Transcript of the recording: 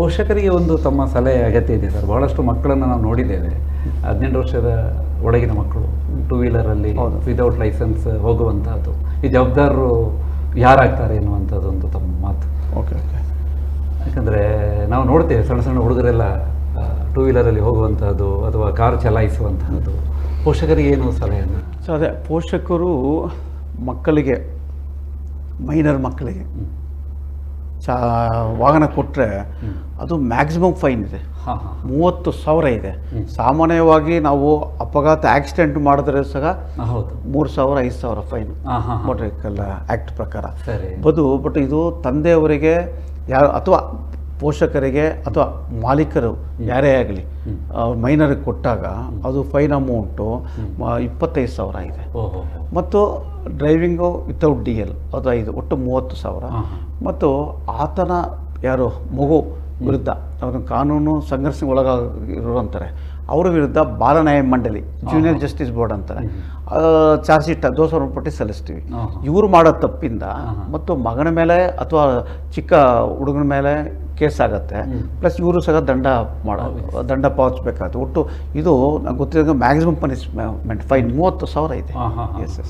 ಪೋಷಕರಿಗೆ ಒಂದು ತಮ್ಮ ಸಲಹೆ ಅಗತ್ಯ ಇದೆ ಸರ್. ಬಹಳಷ್ಟು ಮಕ್ಕಳನ್ನು ನಾವು ನೋಡಿದ್ದೇವೆ. ಹದಿನೆಂಟು ವರ್ಷದ ಒಳಗಿನ ಮಕ್ಕಳು ಟೂ ವೀಲರಲ್ಲಿ ವಿದೌಟ್ ಲೈಸೆನ್ಸ್ ಹೋಗುವಂಥದ್ದು ಈ ಜವಾಬ್ದಾರರು ಯಾರಾಗ್ತಾರೆ ಎನ್ನುವಂಥದ್ದು ಒಂದು ತಮ್ಮ ಮಾತು. Okay okay. ಯಾಕಂದರೆ ನಾವು ನೋಡ್ತೇವೆ ಸಣ್ಣ ಸಣ್ಣ ಹುಡುಗರೆಲ್ಲ ಟೂ ವೀಲರಲ್ಲಿ ಹೋಗುವಂಥದ್ದು ಅಥವಾ ಕಾರ್ ಚಲಾಯಿಸುವಂತಹದ್ದು. ಪೋಷಕರಿಗೆ ಏನು ಸಲಹೆಯನ್ನು ಸೊ ಅದೇ ಪೋಷಕರು ಮಕ್ಕಳಿಗೆ ಮೈನರ್ ಮಕ್ಕಳಿಗೆ ಚಾ ವಾಹನ ಕೊಟ್ಟರೆ ಅದು ಮ್ಯಾಕ್ಸಿಮಮ್ ಫೈನ್ ಇದೆ. ಮೂವತ್ತು ಸಾವಿರ ಇದೆ. ಸಾಮಾನ್ಯವಾಗಿ ನಾವು ಅಪಘಾತ ಆಕ್ಸಿಡೆಂಟ್ ಮಾಡಿದ್ರೆ ಸಹ ಮೂರು ಸಾವಿರ ಐದು ಸಾವಿರ ಫೈನ್ ಮೋಟರ್ ವೆಹಿಕಲ್ ಆ್ಯಕ್ಟ್ ಪ್ರಕಾರ. ಬದು ಬಟ್ ಇದು ತಂದೆಯವರಿಗೆ ಯಾರು ಅಥವಾ ಪೋಷಕರಿಗೆ ಅಥವಾ ಮಾಲೀಕರು ಯಾರೇ ಆಗಲಿ ಮೈನರಿಗೆ ಕೊಟ್ಟಾಗ ಅದು ಫೈನ್ ಅಮೌಂಟು ಇಪ್ಪತ್ತೈದು ಸಾವಿರ ಇದೆ. ಮತ್ತು ಡ್ರೈವಿಂಗು ವಿತೌಟ್ ಡಿ ಎಲ್ ಅದು ಐದು ಒಟ್ಟು ಮೂವತ್ತು ಸಾವಿರ. ಮತ್ತು ಆತನ ಯಾರು ಮಗು ವಿರುದ್ಧ ಅವನು ಕಾನೂನು ಸಂಘರ್ಷ ಒಳಗಾಗಿರೋ ಅಂತಾರೆ ಅವರ ವಿರುದ್ಧ ಬಾಲ ನ್ಯಾಯ ಮಂಡಳಿ ಜೂನಿಯರ್ ಜಸ್ಟಿಸ್ ಬೋರ್ಡ್ ಅಂತಾರೆ. ಚಾರ್ಜ್ ಶೀಟ್ ದೋಷ ಪಟ್ಟಿ ಸಲ್ಲಿಸ್ತೀವಿ. ಇವರು ಮಾಡೋ ತಪ್ಪಿಂದ ಮತ್ತು ಮಗನ ಮೇಲೆ ಅಥವಾ ಚಿಕ್ಕ ಹುಡುಗನ ಮೇಲೆ ಕೇಸ್ ಆಗುತ್ತೆ ಪ್ಲಸ್ ಇವರು ಸಹ ದಂಡ ಮಾಡ ದಂಡ ಪಾವತಿಸಬೇಕಾಗುತ್ತೆ. ಒಟ್ಟು ಇದು ನಂಗೆ ಗೊತ್ತಿರೋ ಮ್ಯಾಕ್ಸಿಮಮ್ ಪನಿಷ್ಮೆಂಟ್ ಫೈನ್ ಮೂವತ್ತು ಸಾವಿರ ಇದೆ. S S